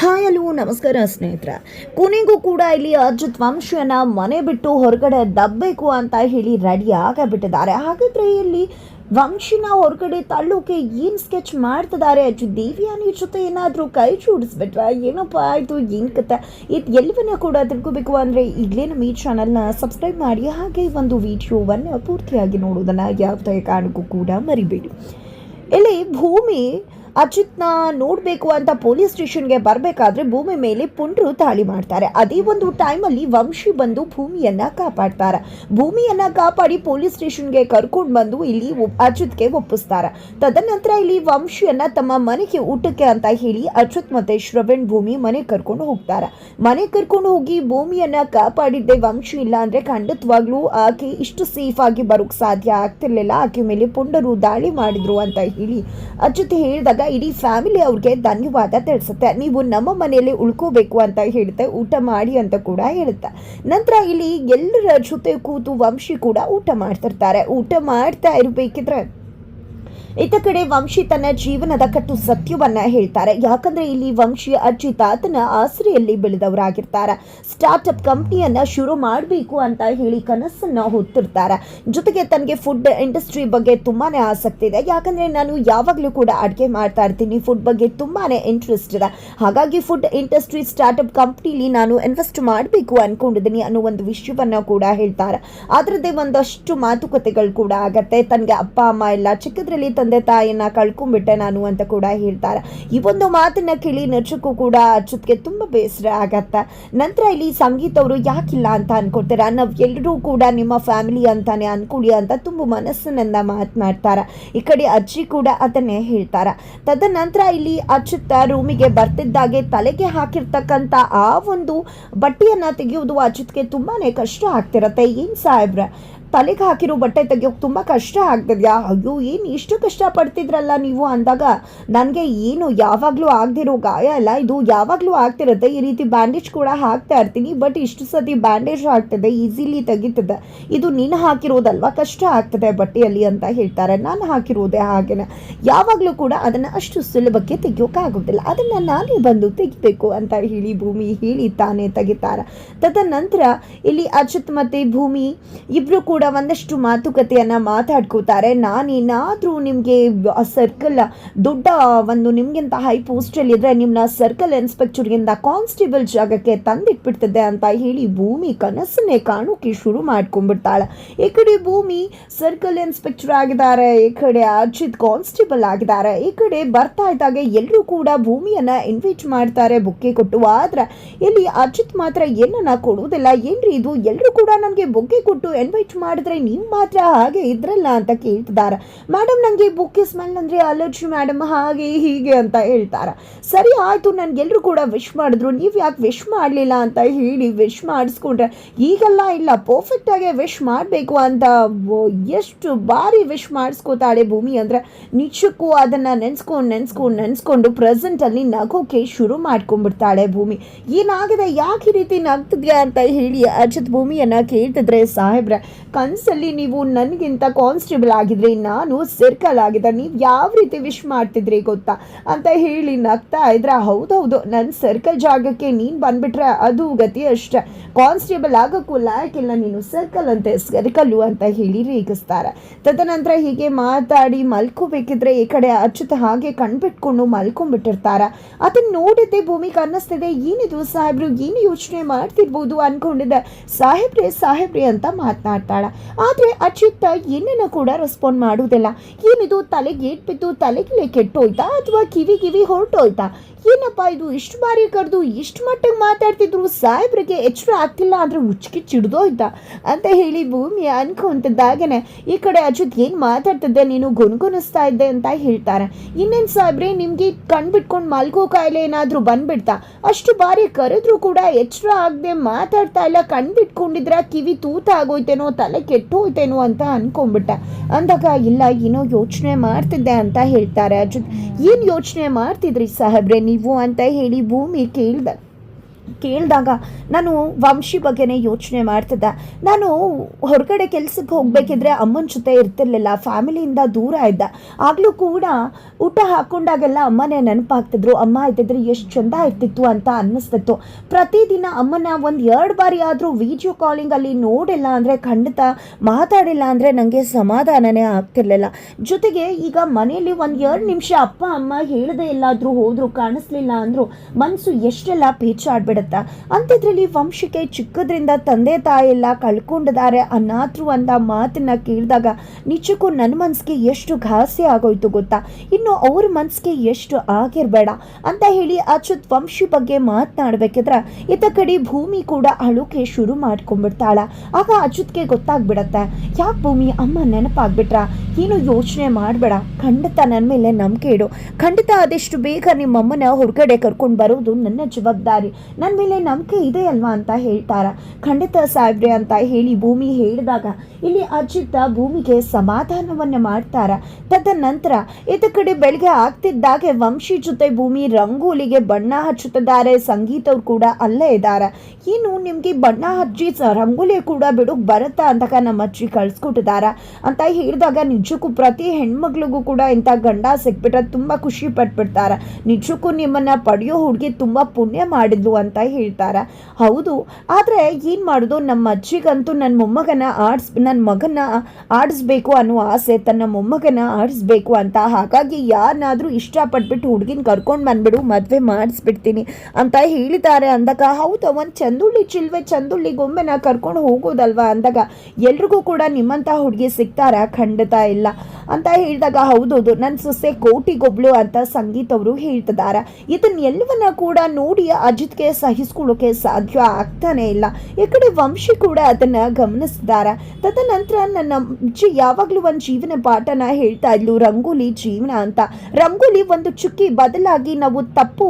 Hi hello ನಮಸ್ಕಾರ, ಸ್ನೇಹಿತರೆ. ಕೊನೆಗೂ ಕೂಡ ಇಲ್ಲಿ ಅಜಿತ್ ವಂಶನ ಮನೆ ಬಿಟ್ಟು ಹೊರಗಡೆ ದಬ್ಬಬೇಕು ಅಂತ ಹೇಳಿ ರೆಡಿ ಆಗಬಿಟ್ಟಿದ್ದಾರೆ. ಹಾಗಾದ್ರೆ ಇಲ್ಲಿ ವಂಶಿನ ಹೊರಗಡೆ ತಳ್ಳೋಕೆ ಏನು ಸ್ಕೆಚ್ ಮಾಡ್ತಿದ್ದಾರೆ? ಅಜ್ಜು ದೇವಿಯಾನಿ ಜೊತೆ ಏನಾದರೂ ಕೈ ಜೋಡಿಸ್ಬಿಟ್ರೆ ಏನಪ್ಪ ಆಯಿತು ಏನು ಕತೆ? ಇದು ಎಲ್ಲವನ್ನ ಕೂಡ ತಿಳ್ಕೋಬೇಕು ಅಂದರೆ ಈಗಲೇ ನಮ್ಮ ಈ ಚಾನಲ್ನ ಸಬ್ಸ್ಕ್ರೈಬ್ ಮಾಡಿ. ಹಾಗೆ ಒಂದು ವಿಡಿಯೋವನ್ನು ಪೂರ್ತಿಯಾಗಿ ನೋಡೋದನ್ನು ಯಾವುದೇ ಕಾರಣಕ್ಕೂ ಕೂಡ ಮರಿಬೇಡಿ. ಇಲ್ಲಿ ಭೂಮಿ ಅಜಿತ್ನ ನೋಡಬೇಕು ಅಂತ ಪೊಲೀಸ್ ಸ್ಟೇಷನ್ಗೆ ಬರಬೇಕಾದ್ರೆ ಭೂಮಿ ಮೇಲೆ ಪುಂಡ್ರು ದಾಳಿ ಮಾಡ್ತಾರೆ. ಅದೇ ಒಂದು ಟೈಮಲ್ಲಿ ವಂಶಿ ಬಂದು ಭೂಮಿಯನ್ನ ಕಾಪಾಡ್ತಾರೆ. ಭೂಮಿಯನ್ನ ಕಾಪಾಡಿ ಪೊಲೀಸ್ ಸ್ಟೇಷನ್ಗೆ ಕರ್ಕೊಂಡು ಬಂದು ಇಲ್ಲಿ ಅಚ್ಯುತ್ಗೆ ಒಪ್ಪಿಸ್ತಾರೆ. ತದನಂತರ ಇಲ್ಲಿ ವಂಶಿಯನ್ನ ತಮ್ಮ ಮನೆಗೆ ಊಟಕ್ಕೆ ಅಂತ ಹೇಳಿ ಅಚ್ಯುತ್ ಮತ್ತೆ ಶ್ರವಣ್ ಭೂಮಿ ಮನೆ ಕರ್ಕೊಂಡು ಹೋಗ್ತಾರೆ. ಮನೆ ಕರ್ಕೊಂಡು ಹೋಗಿ ಭೂಮಿಯನ್ನ ಕಾಪಾಡಿದ್ದೆ ವಂಶಿ ಇಲ್ಲ ಅಂದ್ರೆ ಖಂಡಿತವಾಗ್ಲೂ ಆಕೆ ಇಷ್ಟು ಸೇಫ್ ಆಗಿ ಬರೋಕ್ ಸಾಧ್ಯ ಆಗ್ತಿರ್ಲಿಲ್ಲ. ಆಕೆ ಮೇಲೆ ಪುಂಡರು ದಾಳಿ ಮಾಡಿದ್ರು ಅಂತ ಹೇಳಿ ಅಚ್ಯುತ್ ಹೇಳಿದಾಗ ಇಡೀ ಫ್ಯಾಮಿಲಿ ಅವ್ರಿಗೆ ಧನ್ಯವಾದ ತಿಳಿಸುತ್ತೆ. ನೀವು ನಮ್ಮ ಮನೆಯಲ್ಲಿ ಉಳ್ಕೋಬೇಕು ಅಂತ ಹೇಳುತ್ತೆ, ಊಟ ಮಾಡಿ ಅಂತ ಕೂಡ ಹೇಳುತ್ತೆ. ನಂತರ ಇಲ್ಲಿ ಎಲ್ಲರ ಜೊತೆ ಕೂತು ವಂಶಿ ಕೂಡ ಊಟ ಮಾಡ್ತಿರ್ತಾರೆ. ಊಟ ಮಾಡ್ತಾ ಇರಬೇಕಿದ್ರೆ ಇತ್ತ ಕಡೆ ವಂಶಿ ತನ್ನ ಜೀವನದ ಕಟ್ಟು ಸತ್ಯವನ್ನ ಹೇಳ್ತಾರೆ. ಯಾಕಂದ್ರೆ ಇಲ್ಲಿ ವಂಶಿ ಅಜ್ಜಿ ತಾತನ ಆಸರೆಯಲ್ಲಿ ಬೆಳೆದವರಾಗಿರ್ತಾರೆ. ಸ್ಟಾರ್ಟ್ಅಪ್ ಕಂಪ್ನಿಯನ್ನ ಶುರು ಮಾಡಬೇಕು ಅಂತ ಹೇಳಿ ಕನಸನ್ನ ಹೊತ್ತಿರ್ತಾರೆ. ಜೊತೆಗೆ ತನಗೆ ಫುಡ್ ಇಂಡಸ್ಟ್ರಿ ಬಗ್ಗೆ ತುಂಬಾನೇ ಆಸಕ್ತಿ ಇದೆ. ಯಾಕಂದ್ರೆ ನಾನು ಯಾವಾಗಲೂ ಕೂಡ ಅಡುಗೆ ಮಾಡ್ತಾ ಇರ್ತೀನಿ. ಫುಡ್ ಬಗ್ಗೆ ತುಂಬಾನೇ ಇಂಟ್ರೆಸ್ಟ್ ಇದೆ. ಹಾಗಾಗಿ ಫುಡ್ ಇಂಡಸ್ಟ್ರಿ ಸ್ಟಾರ್ಟ್ಅಪ್ ಕಂಪ್ನಿಲಿ ನಾನು ಇನ್ವೆಸ್ಟ್ ಮಾಡಬೇಕು ಅನ್ಕೊಂಡಿದ್ದೀನಿ ಅನ್ನೋ ಒಂದು ವಿಷಯವನ್ನ ಕೂಡ ಹೇಳ್ತಾರೆ. ಅದರದ್ದೇ ಒಂದಷ್ಟು ಮಾತುಕತೆಗಳು ಕೂಡ ಆಗತ್ತೆ. ತನಗೆ ಅಪ್ಪ, ಅಮ್ಮ ಎಲ್ಲ ಚಿಕ್ಕದ್ರಲ್ಲಿ ತಂದೆ ತಾಯಿಯನ್ನ ಕಳ್ಕೊಂಡ್ಬಿಟ್ಟೆ ನಾನು ಅಂತ ಕೂಡ ಹೇಳ್ತಾರೆ. ಈ ಒಂದು ಮಾತನ್ನ ಕೇಳಿ ನಚಕ್ಕೂ ಕೂಡ ಅಚ್ಚುತ್ಗೆ ತುಂಬಾ ಬೇಸರ ಆಗತ್ತೆ. ನಂತರ ಇಲ್ಲಿ ಸಂಗೀತ ಅವರು ಯಾಕಿಲ್ಲ ಅಂತ ಅನ್ಕೊಳ್ತಾರೆ? ನಾವ್ ಎಲ್ಲರೂ ಕೂಡ ನಿಮ್ಮ ಫ್ಯಾಮಿಲಿ ಅಂತಾನೆ ಅನ್ಕೊಳ್ಳಿ ಅಂತ ತುಂಬ ಮನಸ್ಸಿನಿಂದ ಮಾತನಾಡ್ತಾರೆ ಈ ಕಡೆ ಅಜ್ಜಿ ಕೂಡ ಅದನ್ನೇ ಹೇಳ್ತಾರೆ. ತದನಂತರ ಇಲ್ಲಿ ಅಚ್ಚುತ್ತ ರೂಮಿಗೆ ಬರ್ತಿದ್ದಾಗೆ ತಲೆಗೆ ಹಾಕಿರ್ತಕ್ಕಂಥ ಆ ಒಂದು ಬಟ್ಟೆಯನ್ನು ತೆಗೆಯೋದು ಅಚ್ಯುತ್ಗೆ ತುಂಬಾನೇ ಕಷ್ಟ ಆಗ್ತಿರತ್ತೆ. ಏನ್ ಸಾಹೇಬ್ರೆ? ತಲೆಗೆ ಹಾಕಿರೋ ಬಟ್ಟೆ ತೆಗಿಯೋಕೆ ತುಂಬ ಕಷ್ಟ ಆಗ್ತದ್ಯಾ? ಅಯ್ಯೋ, ಏನು ಇಷ್ಟು ಕಷ್ಟ ಪಡ್ತಿದ್ರಲ್ಲ ನೀವು ಅಂದಾಗ? ನನಗೆ ಏನು, ಯಾವಾಗಲೂ ಆಗದಿರೋ ಗಾಯ ಅಲ್ಲ. ಇದು ಯಾವಾಗಲೂ ಆಗ್ತಿರುತ್ತೆ. ಈ ರೀತಿ ಬ್ಯಾಂಡೇಜ್ ಕೂಡ ಹಾಕ್ತಾ ಇರ್ತೀನಿ. ಬಟ್ ಇಷ್ಟು ಸತಿ ಬ್ಯಾಂಡೇಜ್ ಆಗ್ತದೆ ಈಸಿಲಿ ತೆಗಿತದೆ. ಇದು ನೀನು ಹಾಕಿರೋದಲ್ವಾ? ಕಷ್ಟ ಆಗ್ತದೆ ಬಟ್ಟೆಯಲ್ಲಿ ಅಂತ ಹೇಳ್ತಾರೆ. ನಾನು ಹಾಕಿರೋದೇ ಹಾಗೇನೆ. ಯಾವಾಗಲೂ ಕೂಡ ಅದನ್ನು ಅಷ್ಟು ಸುಲಭಕ್ಕೆ ತೆಗಿಯೋಕ್ಕಾಗೋದಿಲ್ಲ ಅದನ್ನು ನಾನೇ ಬಂದು ತೆಗಿಬೇಕು ಅಂತ ಹೇಳಿ ಭೂಮಿ ಹೇಳಿ ತಾನೇ ತೆಗಿತಾರೆ. ತದನಂತರ ಇಲ್ಲಿ ಅಜಿತ್ ಮತ್ತೆ ಭೂಮಿ ಇಬ್ಬರು ಕೂಡ ಒಂದಷ್ಟು ಮಾತುಕತೆಯನ್ನ ಮಾತಾಡ್ಕೋತಾರೆ. ನಾನೇನಾದರೂ ನಿಮಗೆ ಸರ್ಕಲ್ ದೊಡ್ಡ ಒಂದು ನಿಮಗಿಂತ ಹೈ ಪೋಸ್ಟಲ್ಲಿ ಇದ್ದರೆ ನಿಮ್ಮನ್ನ ಸರ್ಕಲ್ ಇನ್ಸ್ಪೆಕ್ಟರ್ಗಿಂತ ಕಾನ್ಸ್ಟೇಬಲ್ ಜಾಗಕ್ಕೆ ತಂದಿಟ್ಬಿಡ್ತದೆ ಅಂತ ಹೇಳಿ ಭೂಮಿ ಕನಸನ್ನೇ ಕಾಣೋಕೆ ಶುರು ಮಾಡ್ಕೊಂಡ್ಬಿಡ್ತಾಳೆ. ಈ ಕಡೆ ಭೂಮಿ ಸರ್ಕಲ್ ಇನ್ಸ್ಪೆಕ್ಟರ್ ಆಗಿದ್ದಾರೆ, ಈ ಕಡೆ ಅಜಿತ್ ಕಾನ್ಸ್ಟೇಬಲ್ ಆಗಿದ್ದಾರೆ, ಈ ಕಡೆ ಬರ್ತಾ ಇದ್ದಾಗ ಎಲ್ಲರೂ ಕೂಡ ಭೂಮಿಯನ್ನ ಇನ್ವೈಟ್ ಮಾಡ್ತಾರೆ, ಬುಕ್ಕೆ ಕೊಟ್ಟು. ಆದರೆ ಇಲ್ಲಿ ಅಜಿತ್ ಮಾತ್ರ ಏನನ್ನ ಕೊಡುವುದಿಲ್ಲ ಏನ್ರಿ ಇದು? ಎಲ್ಲರೂ ಕೂಡ ನನಗೆ ಬುಕ್ಕೆ ಕೊಟ್ಟು ಇನ್ವೈಟ್ ಮಾಡಿದ್ರೆ ನೀವು ಮಾತ್ರ ಹಾಗೆ ಇದ್ರಲ್ಲ ಅಂತ ಕೇಳ್ತಿದ್ದಾರೆ. ಮೇಡಮ್ ನನಗೆ ಬುಕ್ಕೆ ಸ್ಮೆಲ್ ಅಂದರೆ ಅಲರ್ಜಿ ಮೇಡಮ್ ಹಾಗೆ ಹೀಗೆ ಅಂತ ಹೇಳ್ತಾರೆ. ಸರಿ ಆಯಿತು ನನಗೆಲ್ಲರೂ ಕೂಡ ವಿಶ್ ಮಾಡಿದ್ರು. ನೀವು ಯಾಕೆ ವಿಶ್ ಮಾಡಲಿಲ್ಲ ಅಂತ ಹೇಳಿ ವಿಶ್ ಮಾಡಿಸ್ಕೊಂಡ್ರೆ ಈಗೆಲ್ಲ ಇಲ್ಲ ಪರ್ಫೆಕ್ಟಾಗಿ ವಿಶ್ ಮಾಡಬೇಕು ಅಂತ ಎಷ್ಟು ಬಾರಿ ವಿಶ್ ಮಾಡಿಸ್ಕೋತಾಳೆ ಭೂಮಿ ಅಂದರೆ ನಿಜಕ್ಕೂ ಅದನ್ನು ನೆನೆಸ್ಕೊಂಡು ನೆನೆಸ್ಕೊಂಡು ನೆನೆಸ್ಕೊಂಡು ಪ್ರೆಸೆಂಟಲ್ಲಿ ನಗೋಕೆ ಶುರು ಮಾಡ್ಕೊಂಡ್ಬಿಡ್ತಾಳೆ ಭೂಮಿ. ಏನಾಗಿದೆ? ಯಾಕೆ ಈ ರೀತಿ ನಗ್ತಿದ್ಯಾ ಅಂತ ಹೇಳಿ ಅಜಿತ್ ಭೂಮಿಯನ್ನ ಕೇಳ್ತಿದ್ರೆ, ಸಾಹೇಬ್ರೆ ಕನ್ಸಲ್ಲಿ ನೀವು ನನಗಿಂತ ಕಾನ್ಸ್ಟೇಬಲ್ ಆಗಿದ್ರೆ, ನಾನು ಸರ್ಕಲ್ ಆಗಿದ್ದ, ನೀವು ಯಾವ ರೀತಿ ವಿಶ್ ಮಾಡ್ತಿದ್ರಿ ಗೊತ್ತಾ? ಅಂತ ಹೇಳಿ ನಗ್ತಾ ಇದ್ರೆ, ಹೌದೌದು ನನ್ನ ಸರ್ಕಲ್ ಜಾಗಕ್ಕೆ ನೀನು ಬಂದ್ಬಿಟ್ರೆ ಅದು ಗತಿ ಅಷ್ಟೆ. ಕಾನ್ಸ್ಟೇಬಲ್ ಆಗೋಕ್ಕೂ ಲಾಯಕ್ಕಿಲ್ಲ ನೀನು ಸರ್ಕಲ್ ಅಂತ ಸರ್ಕಲ್ಲು ಅಂತ ಹೇಳಿ ರೇಗಿಸ್ತಾರೆ. ತದನಂತರ ಹೀಗೆ ಮಾತಾಡಿ, ಮಲ್ಕೋಬೇಕಿದ್ರೆ ಈ ಕಡೆ ಅಚ್ಯುತ ಹಾಗೆ ಕಣ್ಬಿಟ್ಕೊಂಡು ಮಲ್ಕೊಂಡ್ಬಿಟ್ಟಿರ್ತಾರೆ. ಅದನ್ನ ನೋಡಿದ್ದೆ ಭೂಮಿಗೆ ಅನ್ನಿಸ್ತಿದೆ ಏನಿದು ಸಾಹೇಬ್ರು, ಏನು ಯೋಚನೆ ಮಾಡ್ತಿರ್ಬೋದು ಅನ್ಕೊಂಡಿದ್ದೆ. ಸಾಹೇಬ್ರೆ ಸಾಹೇಬ್ರೆ ಅಂತ ಮಾತನಾಡ್ತಾಳ. ಆದ್ರೆ ಅಚ್ಯುತ ಏನನ್ನ ಕೂಡ ರೆಸ್ಪಾಂಡ್ ಮಾಡುವುದಿಲ್ಲ. ಏನಿದು? ತಲೆಗೆ ಏಟ್ ಬಿದ್ದು ತಲೆಗಿಲೆ ಕೆಟ್ಟೋಯ್ತಾ ಅಥವಾ ಕಿವಿ ಕಿವಿ ಹೊರಟೋಯ್ತಾ? ಏನಪ್ಪ ಇದು? ಇಷ್ಟು ಬಾರಿ ಕರೆದು ಇಷ್ಟು ಮಟ್ಟಿಗೆ ಮಾತಾಡ್ತಿದ್ರು ಸಾಹೇಬ್ರಿಗೆ ಎಚ್ಚರ ಆಗ್ತಿಲ್ಲ ಅಂದ್ರೆ ಉಚ್ಕಿ ಚಿಡ್ದೋಯ್ತಾ? ಅಂತ ಹೇಳಿ ಭೂಮಿ ಅನ್ಕೊಂತದ್ದಾಗೇನೆ. ಈ ಕಡೆ ಅಚ್ಯುತ್ ಏನು ಮಾತಾಡ್ತಿದ್ದೆ ನೀನು ಗುನ್ಗುನಿಸ್ತಾ ಇದ್ದೆ ಅಂತ ಹೇಳ್ತಾರೆ. ಇನ್ನೇನು ಸಾಹೇಬ್ರೆ, ನಿಮ್ಗೆ ಕಣ್ಬಿಟ್ಕೊಂಡು ಮಲ್ಗೋ ಕಾಯಿಲೆ ಏನಾದರೂ ಬಂದ್ಬಿಡ್ತಾ? ಅಷ್ಟು ಬಾರಿ ಕರೆದ್ರೂ ಕೂಡ ಎಚ್ಚರ ಆಗದೆ ಮಾತಾಡ್ತಾ ಇಲ್ಲ. ಕಣ್ಬಿಟ್ಕೊಂಡಿದ್ರ ಕಿವಿ ತೂತ ಆಗೋಯ್ತೇನೋ ತಲೆ ಕೆಟ್ಟೋಯ್ತೇನೋ ಅಂತ ಅನ್ಕೊಂಡ್ಬಿಟ್ಟೆ. ಅಂದಾಗ, ಇಲ್ಲ, ಏನೋ ಯೋಚನೆ ಮಾಡ್ತಿದ್ದೆ ಅಂತ ಹೇಳ್ತಾರೆ ಅಜಿತ್ ಏನು ಯೋಚನೆ ಮಾಡ್ತಿದ್ರಿ ಸಾಹೇಬ್ರೆ ನೀವು ಅಂತ ಹೇಳಿ ಭೂಮಿ ಕೇಳ್ದೆ. ಕೇಳಿದಾಗ ನಾನು ವಂಶಿ ಬಗ್ಗೆನೇ ಯೋಚನೆ ಮಾಡ್ತಿದ್ದೆ. ನಾನು ಹೊರಗಡೆ ಕೆಲಸಕ್ಕೆ ಹೋಗಬೇಕಿದ್ರೆ ಅಮ್ಮನ ಜೊತೆ ಇರ್ತಿರ್ಲಿಲ್ಲ, ಫ್ಯಾಮಿಲಿಯಿಂದ ದೂರ ಇದ್ದ. ಆಗಲೂ ಕೂಡ ಊಟ ಹಾಕೊಂಡಾಗೆಲ್ಲ ಅಮ್ಮನೇ ನೆನಪಾಗ್ತಿದ್ರು, ಅಮ್ಮ ಇದ್ದಿದ್ರೆ ಎಷ್ಟು ಚಂದ ಇರ್ತಿತ್ತು ಅಂತ ಅನ್ನಿಸ್ತಿತ್ತು. ಪ್ರತಿದಿನ ಅಮ್ಮನ ಒಂದು ಎರಡು ಬಾರಿ ಆದರೂ ವಿಡಿಯೋ ಕಾಲಿಂಗಲ್ಲಿ ನೋಡಿಲ್ಲ ಅಂದರೆ ಖಂಡಿತ ಮಾತಾಡಿಲ್ಲ ಅಂದರೆ ನನಗೆ ಸಮಾಧಾನನೇ ಆಗ್ತಿರ್ಲಿಲ್ಲ. ಜೊತೆಗೆ ಈಗ ಮನೆಯಲ್ಲಿ ಒಂದು ಎರಡು ನಿಮಿಷ ಅಪ್ಪ, ಅಮ್ಮ ಹೇಳದೆ ಎಲ್ಲಾದರೂ ಹೋದರೂ, ಕಾಣಿಸ್ಲಿಲ್ಲ ಅಂದರೂ ಮನಸ್ಸು ಎಷ್ಟೆಲ್ಲ ಪೇಚಾಡ್ಬಿಡುತ್ತೆ ಅಂಥದ್ರಲ್ಲಿ ವಂಶಕ್ಕೆ ಚಿಕ್ಕದ್ರಿಂದ ತಂದೆ ತಾಯಿ ಎಲ್ಲ ಕಳ್ಕೊಂಡಿದ್ದಾರೆ ಅನಾಥರು ಅಂತ ಮಾತನ್ನ ಕೇಳಿದಾಗ ನಿಜಕ್ಕೂ ನನ್ನ ಮನಸ್ಸಿಗೆ ಎಷ್ಟು ಘಾಸಿ ಆಗೋಯ್ತು ಗೊತ್ತಾ? ಇನ್ನು ಅವ್ರ ಮನಸ್ಸಿಗೆ ಎಷ್ಟು ಆಗಿರಬೇಡ ಅಂತ ಹೇಳಿ ಅಚ್ಯುತ್ ವಂಶಿ ಬಗ್ಗೆ ಮಾತನಾಡ್ಬೇಕಿದ್ರೆ ಇತ್ತ ಕಡೆ ಭೂಮಿ ಕೂಡ ಅಳುಕೆ ಶುರು ಮಾಡ್ಕೊಂಡ್ಬಿಡ್ತಾಳ. ಆಗ ಅಚ್ಯುತ್ಗೆ ಗೊತ್ತಾಗ್ಬಿಡತ್ತೆ. ಯಾಕೆ ಭೂಮಿ ಅಮ್ಮ ನೆನಪಾಗ್ಬಿಟ್ರ? ಏನು ಯೋಚನೆ ಮಾಡಬೇಡ. ಖಂಡಿತ ನನ್ನ ಮೇಲೆ ನಂಬಿಕೆ ಇಡು. ಖಂಡಿತ ಆದಷ್ಟು ಬೇಗ ನಿಮ್ಮಮ್ಮನ ಹೊರಗಡೆ ಕರ್ಕೊಂಡು ಬರೋದು ನನ್ನ ಜವಾಬ್ದಾರಿ. ನನ್ನ ಮೇಲೆ ನಂಬಿಕೆ ಇದೆ ಅಲ್ವಾ ಅಂತ ಹೇಳ್ತಾರ? ಖಂಡಿತ ಸಾಹೇಬ್ರೆ ಅಂತ ಹೇಳಿ ಭೂಮಿ ಹೇಳಿದಾಗ ಇಲ್ಲಿ ಅಜಿತ್ ಭೂಮಿಗೆ ಸಮಾಧಾನವನ್ನ ಮಾಡ್ತಾರ? ತದನಂತರ ಇದ ಕಡೆ ಬೆಳಗ್ಗೆ ಆಗ್ತಿದ್ದಾಗೆ ವಂಶಿ ಜೊತೆ ಭೂಮಿ ರಂಗೋಲಿಗೆ ಬಣ್ಣ ಹಚ್ಚುತ್ತಿದ್ದಾರೆ. ಸಂಗೀತ ಅವ್ರು ಕೂಡ ಅಲ್ಲೇ ಇದ್ದಾರೆ? ಏನು ನಿಮಗೆ ಬಣ್ಣ ಹಚ್ಚಿ ರಂಗೋಲಿ ಕೂಡ ಬಿಡು ಬರುತ್ತಾ ಅಂತ ನಮ್ಮ ಅಜ್ಜಿ ಕಳ್ಸ್ಕೊಟ್ಟಿದಾರ ಅಂತ ಹೇಳಿದಾಗ ನಿಜಕ್ಕೂ ಪ್ರತಿ ಹೆಣ್ಮಕ್ಳಿಗೂ ಕೂಡ ಇಂಥ ಗಂಡ ಸಿಕ್ಬಿಟ್ರೆ ತುಂಬಾ ಖುಷಿ ಪಟ್ಬಿಡ್ತಾರ? ನಿಜಕ್ಕೂ ನಿಮ್ಮನ್ನ ಪಡೆಯೋ ಹುಡುಗಿ ತುಂಬಾ ಪುಣ್ಯ ಮಾಡಿದ್ಲು ಅಂತ ಹೇಳ್ತಾರ. ಹೌದು, ಆದರೆ ಏನ್ ಮಾಡೋದು? ನಮ್ಮ ಅಜ್ಜಿಗಂತೂ ನನ್ನ ಮೊಮ್ಮಗನ ಆಡ್ಸ್ ನನ್ನ ಮಗನ ಆಡಿಸ್ಬೇಕು ಅನ್ನೋ ಆಸೆ, ತನ್ನ ಮೊಮ್ಮಗನ ಆಡಿಸ್ಬೇಕು ಅಂತ. ಹಾಗಾಗಿ ಯಾರನ್ನಾದರೂ ಇಷ್ಟಪಟ್ಬಿಟ್ಟು ಹುಡುಗಿನ ಕರ್ಕೊಂಡು ಬಂದ್ಬಿಡು, ಮದುವೆ ಮಾಡಿಸ್ಬಿಡ್ತೀನಿ ಅಂತ ಹೇಳಿದ್ದಾರೆ ಅಂದಾಗ, ಹೌದು ಒಂದು ಚಂದುಳ್ಳಿ ಚಿಲ್ವೆ, ಚಂದುಳ್ಳಿ ಗೊಂಬೆನ ಕರ್ಕೊಂಡು ಹೋಗೋದಲ್ವಾ ಅಂದಾಗ, ಎಲ್ರಿಗೂ ಕೂಡ ನಿಮ್ಮಂಥ ಹುಡುಗಿ ಸಿಗ್ತಾರ? ಖಂಡಿತ ಇಲ್ಲ. ಅಂತ ಹೇಳಿದಾಗ ಹೌದೌದು ನನ್ನ ಸೊಸೆ ಕೋಟಿಗೊಬ್ಳು ಅಂತ ಸಂಗೀತ್ ಅವರು ಹೇಳ್ತಿದ್ದಾರೆ ಇದನ್ನೆಲ್ಲವನ್ನ ಕೂಡ ನೋಡಿ ಅಜಿತ್ಗೆ ಸಹಿಸ್ಕೊಳ್ಳೋಕೆ ಸಾಧ್ಯ ಆಗ್ತಾನೆ ಇಲ್ಲ. ಈ ಕಡೆ ವಂಶಿ ಕೂಡ ಅದನ್ನ ಗಮನಿಸಿದ್ದಾರೆ ತದನಂತರ ನನ್ನ ಅಜ್ಜಿ ಯಾವಾಗಲೂ ಒಂದು ಜೀವನ ಪಾಠನ ಹೇಳ್ತಾ ಇದ್ಲು, ರಂಗೋಲಿ ಜೀವನ ಅಂತ. ರಂಗೋಲಿ ಒಂದು ಚುಕ್ಕಿ ಬದಲಾಗಿ ನಾವು ತಪ್ಪು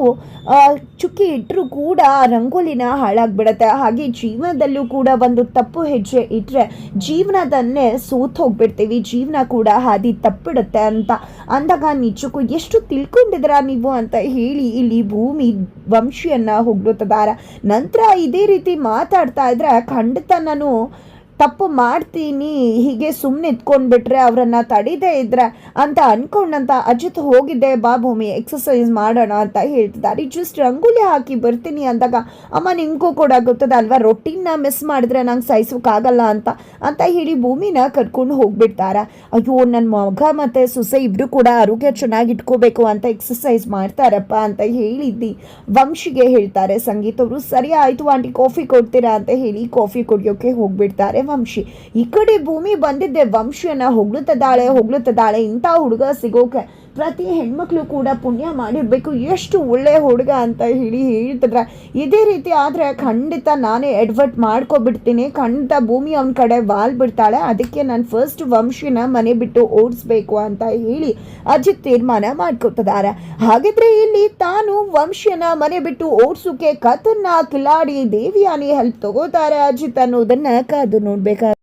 ಚುಕ್ಕಿ ಇಟ್ಟರೂ ಕೂಡ ರಂಗೋಲಿನ ಹಾಳಾಗ್ಬಿಡತ್ತೆ. ಹಾಗೆ ಜೀವನದಲ್ಲೂ ಕೂಡ ಒಂದು ತಪ್ಪು ಹೆಜ್ಜೆ ಇಟ್ಟರೆ ಜೀವನದನ್ನೇ ಸೋತ್ ಹೋಗ್ಬಿಡ್ತೀವಿ. ಜೀವನ ಕೂಡ ಹಾದಿ ತಪ್ಪಿಡುತ್ತೆ ಅಂತ. ಅಂದಾಗ ನಿಜಕ್ಕೂ ಎಷ್ಟು ತಿಳ್ಕೊಂಡಿದ್ರ ನೀವು ಅಂತ ಹೇಳಿ ಇಲ್ಲಿ ಭೂಮಿ ವಂಶಿಯನ್ನ ಹೊಗಳುತ್ತಿದಾರ ನಂತರ ಇದೇ ರೀತಿ ಮಾತಾಡ್ತಾ ಇದ್ರೆ ಖಂಡಿತ ನಾನು ತಪ್ಪು ಮಾಡ್ತೀನಿ, ಹೀಗೆ ಸುಮ್ಮನೆ ಇದ್ಕೊಂಡ್ಬಿಟ್ರೆ ಅವರನ್ನು ತಡಿದೇ ಇದ್ರೆ ಅಂತ ಅನ್ಕೊಂಡಂತ ಅಜಿತ್ ಹೋಗಿದ್ದೆ ಬಾ ಭೂಮಿ ಎಕ್ಸಸೈಸ್ ಮಾಡೋಣ ಅಂತ ಹೇಳ್ತಿದ್ದಾರೆ. ಜಸ್ಟ್ ರಂಗೋಲಿ ಹಾಕಿ ಬರ್ತೀನಿ ಅಂದಾಗ, ಅಮ್ಮ ನಿಂಗೂ ಕೂಡ ಗೊತ್ತದ ಅಲ್ವಾ ರೊಟ್ಟಿನ ಮಿಸ್ ಮಾಡಿದ್ರೆ ನಂಗೆ ಸಹಿಸೋಕ್ಕಾಗಲ್ಲ ಅಂತ ಅಂತ ಹೇಳಿ ಭೂಮಿನ ಕರ್ಕೊಂಡು ಹೋಗ್ಬಿಡ್ತಾರೆ. ಅಯ್ಯೋ ನನ್ನ ಮಗ ಮತ್ತು ಸೊಸೆ ಇಬ್ಬರು ಕೂಡ ಆರೋಗ್ಯ ಚೆನ್ನಾಗಿ ಇಟ್ಕೋಬೇಕು ಅಂತ ಎಕ್ಸಸೈಸ್ ಮಾಡ್ತಾರಪ್ಪ ಅಂತ ಹೇಳಿದ್ದಿ. ವಂಶಿಗೆ ಹೇಳ್ತಾರೆ ಸಂಗೀತವರು ಸರಿ ಆಯಿತು, ಆಂಟಿ ಕಾಫಿ ಕೊಡ್ತೀರಾ? ಅಂತ ಹೇಳಿ ಕಾಫಿ ಕುಡಿಯೋಕ್ಕೆ ಹೋಗ್ಬಿಡ್ತಾರೆ. ವಂಶಿ. ಈ ಕಡೆ ಭೂಮಿ ಬಂದಿದ್ದೆ ವಂಶಿಯನ್ನ ಹೊಗಳುತ್ತದಾಳೆ ಹೊಗಳುತ್ತದಾಳೆ ಇಂಥ ಹುಡುಗ ಸಿಗೋಕೆ. ಪ್ರತಿ ಹೆಣ್ಮಕ್ಳು ಕೂಡ ಪುಣ್ಯ ಮಾಡಿರ್ಬೇಕು. ಎಷ್ಟು ಒಳ್ಳೆಯ ಹುಡುಗ ಅಂತ ಹೇಳಿ ಹೇಳ್ತಿದ್ರೆ. ಇದೇ ರೀತಿ ಆದರೆ ಖಂಡಿತ ನಾನೇ ಎಡ್ವರ್ಟ್ ಮಾಡ್ಕೊಬಿಡ್ತೀನಿ. ಖಂಡಿತ ಭೂಮಿ ಅವನ ಕಡೆ ವಾಲ್ ಬಿಡ್ತಾಳೆ. ಅದಕ್ಕೆ ನಾನು ಫಸ್ಟ್ ವಂಶಿನ ಮನೆ ಬಿಟ್ಟು ಓಡಿಸ್ಬೇಕು ಅಂತ ಹೇಳಿ ಅಜಿತ್ ತೀರ್ಮಾನ ಮಾಡ್ಕೊತಿದ್ದಾರೆ. ಹಾಗಿದ್ರೆ ಇಲ್ಲಿ ತಾನು ವಂಶನ ಮನೆ ಬಿಟ್ಟು ಓಡಿಸೋಕೆ ಕತನ್ನ ಕಿಲಾಡಿ ದೇವಿಯಾನಿ ಹೆಲ್ಪ್ ತಗೋತಾರೆ ಅಜಿತ್ ಅನ್ನೋದನ್ನ ಕಾದು ನೋಡ್ಬೇಕಾದ್ರೆ